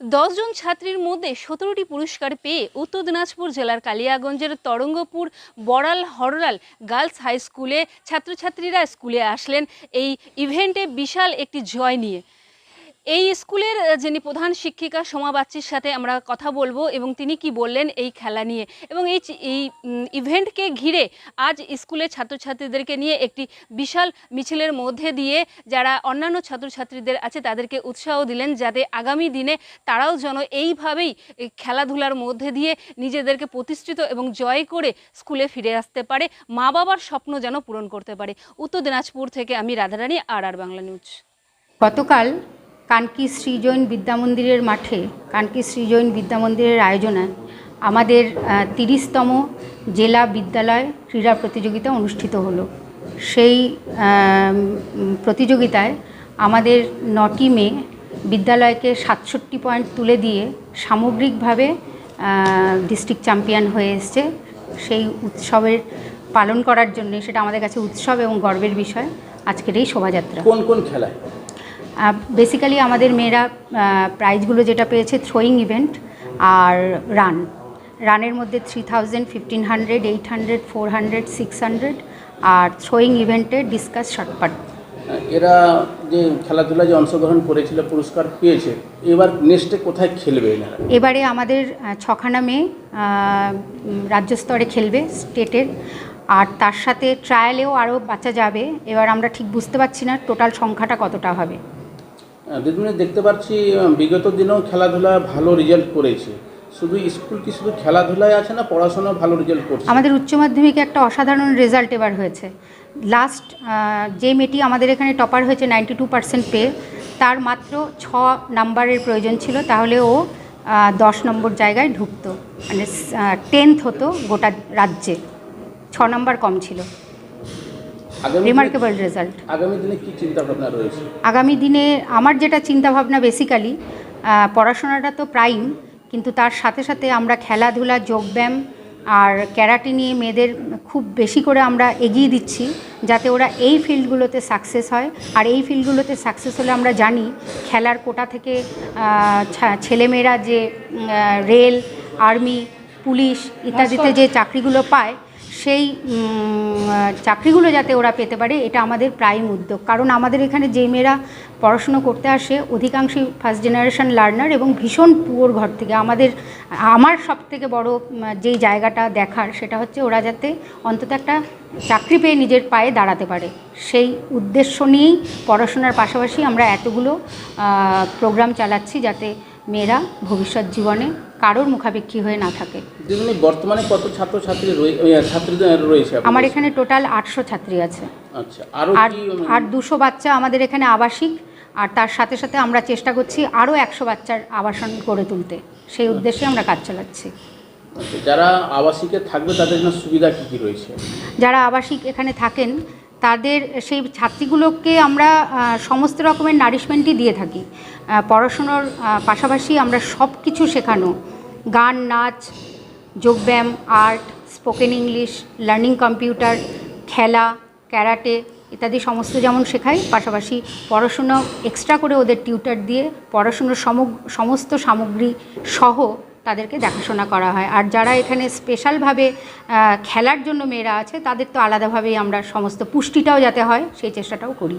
দশজন ছাত্রীর মধ্যে সতেরোটি পুরস্কার পেয়ে উত্তর দিনাজপুর জেলার কালিয়াগঞ্জের তরঙ্গপুর বড়াল হররাল গার্লস হাই স্কুলে ছাত্রছাত্রীরা স্কুলে আসলেন। এই ইভেন্টে বিশাল একটি জয় নিয়ে এই স্কুলের যিনি প্রধান শিক্ষিকা সোমা বাচ্চির সাথে আমরা কথা বলব এবং তিনি কি বললেন এই খেলা নিয়ে। এবং এই এই ইভেন্টকে ঘিরে আজ স্কুলের ছাত্রছাত্রীদেরকে নিয়ে একটি বিশাল মিছিলের মধ্যে দিয়ে যারা অন্যান্য ছাত্রছাত্রীদের আছে তাদেরকে উৎসাহ দিলেন যাতে আগামী দিনে তারাও যেন এইভাবেই খেলাধুলার মধ্যে দিয়ে নিজেদেরকে প্রতিষ্ঠিত এবং জয় করে স্কুলে ফিরে আসতে পারে মা বাবার স্বপ্ন যেন পূরণ করতে পারে। উত্তর দিনাজপুর থেকে আমি রাধারানী, আর আর বাংলা নিউজ। গতকাল কানকি শ্রীজৈন বিদ্যামন্দিরের মাঠে, কানকি শ্রীজৈন বিদ্যামন্দিরের আয়োজনে আমাদের তিরিশতম জেলা বিদ্যালয় ক্রীড়া প্রতিযোগিতা অনুষ্ঠিত হলো। সেই প্রতিযোগিতায় আমাদের নটি মে বিদ্যালয়কে সাতষট্টি পয়েন্ট তুলে দিয়ে সামগ্রিকভাবে ডিস্ট্রিক্ট চ্যাম্পিয়ন হয়ে এসছে। সেই উৎসবের পালন করার জন্য, সেটা আমাদের কাছে উৎসব এবং গর্বের বিষয়, আজকের এই শোভাযাত্রা। কোন কোন খেলায়? বেসিক্যালি আমাদের মেয়েরা প্রাইজগুলো যেটা পেয়েছে থ্রোয়িং ইভেন্ট আর রান রানের মধ্যে three thousand fifteen hundred eight hundred four hundred six hundred আর থ্রোয়িং ইভেন্টে ডিসকাস শর্টপাট এরা যে খেলাধুলায় যে অংশগ্রহণ করেছিল পুরস্কার পেয়েছে এবার নেক্সটে কোথায় খেলবে এবারে আমাদের ছখানা মেয়ে রাজ্য স্তরে খেলবে স্টেটের আর তার সাথে ট্রায়ালেও আরও বাচ্চা যাবে। এবার আমরা ঠিক বুঝতে পারছি না টোটাল সংখ্যাটা কতটা হবে। দিদিমণি দেখতে পাচ্ছি বিগত দিনেও খেলাধুলা ভালো রেজাল্ট করেছে। শুধু স্কুল কি শুধু খেলাধুলায় আছে না পড়াশোনাও ভালো রেজাল্ট করছে? আমাদের উচ্চ মাধ্যমিকে একটা অসাধারণ রেজাল্ট এবার হয়েছে। লাস্ট যে মেয়েটি আমাদের এখানে টপার হয়েছে নাইনটি টু পার্সেন্ট পেয়ে, তার মাত্র ছ নাম্বারের প্রয়োজন ছিল, তাহলে ও দশ নম্বর জায়গায় ঢুকতো। মানে টেন্থ হতো গোটা রাজ্যে। ছ নম্বর কম ছিল। রিমার্কেবল রেজাল্ট আগামী দিনে কি চিন্তা ভাবনা রয়েছে? আগামী দিনে আমার যেটা চিন্তাভাবনা বেসিক্যালি পড়াশোনাটা তো প্রাইম কিন্তু তার সাথে সাথে আমরা খেলাধুলা যোগব্যায়াম আর ক্যারাটে নিয়ে মেয়েদের খুব বেশি করে আমরা এগিয়ে দিচ্ছি যাতে ওরা এই ফিল্ডগুলোতে সাকসেস হয়। আর এই ফিল্ডগুলোতে সাকসেস হলে আমরা জানি খেলার কোটা থেকে ছেলেমেয়েরা যে রেল আর্মি পুলিশ ইত্যাদিতে যে চাকরিগুলো পায় সেই চাকরিগুলো যাতে ওরা পেতে পারে, এটা আমাদের প্রাইম উদ্যোগ। কারণ আমাদের এখানে যে মেয়েরা পড়াশুনো করতে আসে, অধিকাংশই ফার্স্ট জেনারেশন লার্নার এবং ভীষণ পুয়োর ঘর থেকে। আমাদের, আমার সব থেকে বড় যেই জায়গাটা দেখার, সেটা হচ্ছে ওরা যাতে অন্তত একটা চাকরি পেয়ে নিজের পায়ে দাঁড়াতে পারে। সেই উদ্দেশ্য নিয়েই পড়াশোনার পাশাপাশি আমরা এতগুলো প্রোগ্রাম চালাচ্ছি যাতে মেয়েরা ভবিষ্যৎ জীবনে কারোর মুখাপেক্ষী হয়ে না থাকে। বর্তমানে কত ছাত্রছাত্রী রয়েছে আমার এখানে টোটাল আটশো ছাত্রী আছে। আচ্ছা আর আর দুশো বাচ্চা আমাদের এখানে আবাসিক আর তার সাথে সাথে আমরা চেষ্টা করছি আরও একশো বাচ্চার আবাসন গড়ে তুলতে। সেই উদ্দেশ্যে আমরা কাজ চালাচ্ছি। আচ্ছা, যারা আবাসিকে থাকবে তাদের জন্য সুবিধা কী কী রয়েছে? যারা আবাসিক এখানে থাকেন তাদের সেই ছাত্রীগুলোকে আমরা সমস্ত রকমের নারিশমেন্টই দিয়ে থাকি। পড়াশুনোর পাশাপাশি আমরা সব কিছু শেখানো। গান, নাচ, যোগব্যায়াম, art spoken English learning computer খেলা, ক্যারাটে ইত্যাদি সমস্ত যেমন শেখাই, পাশাপাশি পড়াশুনো এক্সট্রা করে ওদের টিউটার দিয়ে পড়াশুনোর সমগ- সমস্ত সামগ্রী সহ তাদেরকে দেখাশোনা করা হয়। আর যারা এখানে স্পেশালভাবে খেলার জন্য মেয়েরা আছে, তাদের তো আলাদাভাবেই আমরা সমস্ত পুষ্টিটাও যাতে হয়, সেই চেষ্টাটাও করি।